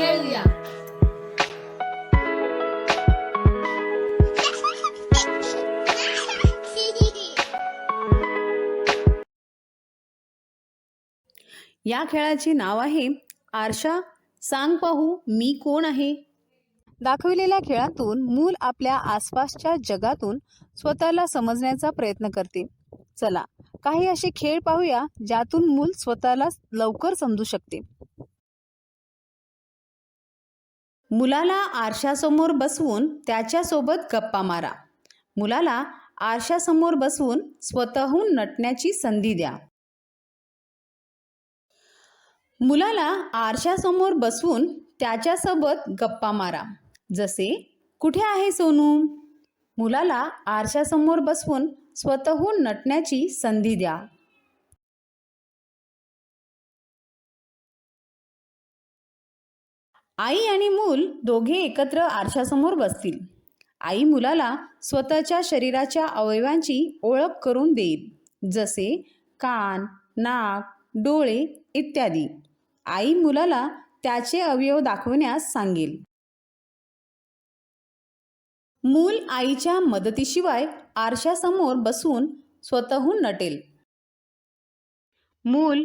खेळूया या खेळाचे नाव आहे आरशा. सांग पाहू मी कोण आहे? दाखविलेल्या खेळातून मूल आपल्या आसपासच्या जगातून स्वतःला समजण्याचा प्रयत्न करते चला काही असे खेळ पाहूया ज्यातून मूल स्वतःला लवकर समजू शकते मुलाला आरशासमोर बसवून त्याच्यासोबत गप्पा मारा. मुलाला आरशासमोर बसवून स्वतःहून नटण्याची संधी द्या. मुलाला आरशासमोर बसवून त्याच्यासोबत गप्पा मारा. जसे कुठे आहे सोनू? मुलाला आरशासमोर बसवून स्वतःहून नटण्याची संधी द्या. आई आणि मूल दोघे एकत्र आरशासमोर बसतील. आई मुलाला स्वतःच्या शरीराच्या अवयवांची ओळख करून देईल जसे कान नाक डोळे इत्यादी. आई मुलाला त्याचे अवयव दाखवण्यास सांगेल. मूल आईच्या मदतीशिवाय आरशासमोर बसून स्वतःहून नटेल. मूल